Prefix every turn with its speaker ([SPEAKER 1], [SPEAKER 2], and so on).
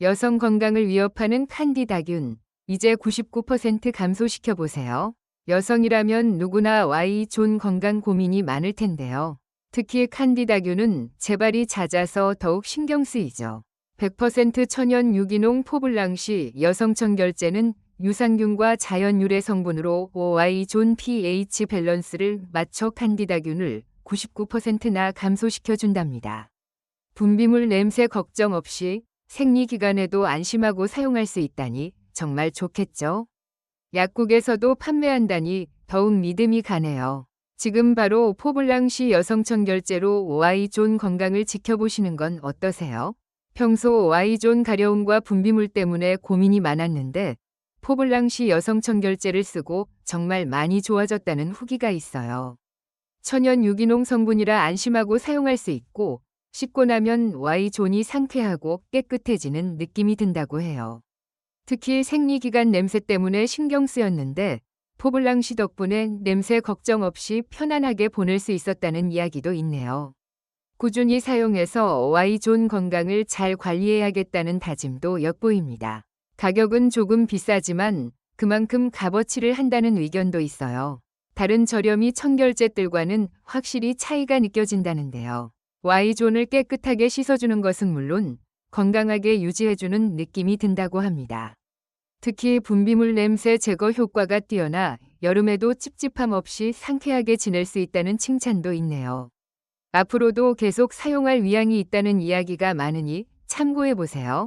[SPEAKER 1] 여성 건강을 위협하는 칸디다균, 이제 99% 감소시켜 보세요. 여성이라면 누구나 Y존 건강 고민이 많을 텐데요. 특히 칸디다균은 재발이 잦아서 더욱 신경 쓰이죠. 100% 천연 유기농 포블랑시 여성청 결제는 유산균과 자연 유래 성분으로 Y존 pH 밸런스를 맞춰 칸디다균을 99%나 감소시켜 준답니다. 분비물 냄새 걱정 없이 생리 기간에도 안심하고 사용할 수 있다니 정말 좋겠죠? 약국에서도 판매한다니 더욱 믿음이 가네요. 지금 바로 포블랑시 여성청 결제로 Y존 건강을 지켜보시는 건 어떠세요? 평소 Y존 가려움과 분비물 때문에 고민이 많았는데 포블랑시 여성청 결제를 쓰고 정말 많이 좋아졌다는 후기가 있어요. 천연 유기농 성분이라 안심하고 사용할 수 있고 씻고 나면 Y존이 상쾌하고 깨끗해지는 느낌이 든다고 해요. 특히 생리기간 냄새 때문에 신경 쓰였는데 포블랑시 덕분에 냄새 걱정 없이 편안하게 보낼 수 있었다는 이야기도 있네요. 꾸준히 사용해서 Y존 건강을 잘 관리해야겠다는 다짐도 엿보입니다. 가격은 조금 비싸지만 그만큼 값어치를 한다는 의견도 있어요. 다른 저렴이 청결제들과는 확실히 차이가 느껴진다는데요. Y존을 깨끗하게 씻어주는 것은 물론 건강하게 유지해주는 느낌이 든다고 합니다. 특히 분비물 냄새 제거 효과가 뛰어나 여름에도 찝찝함 없이 상쾌하게 지낼 수 있다는 칭찬도 있네요. 앞으로도 계속 사용할 위향이 있다는 이야기가 많으니 참고해 보세요.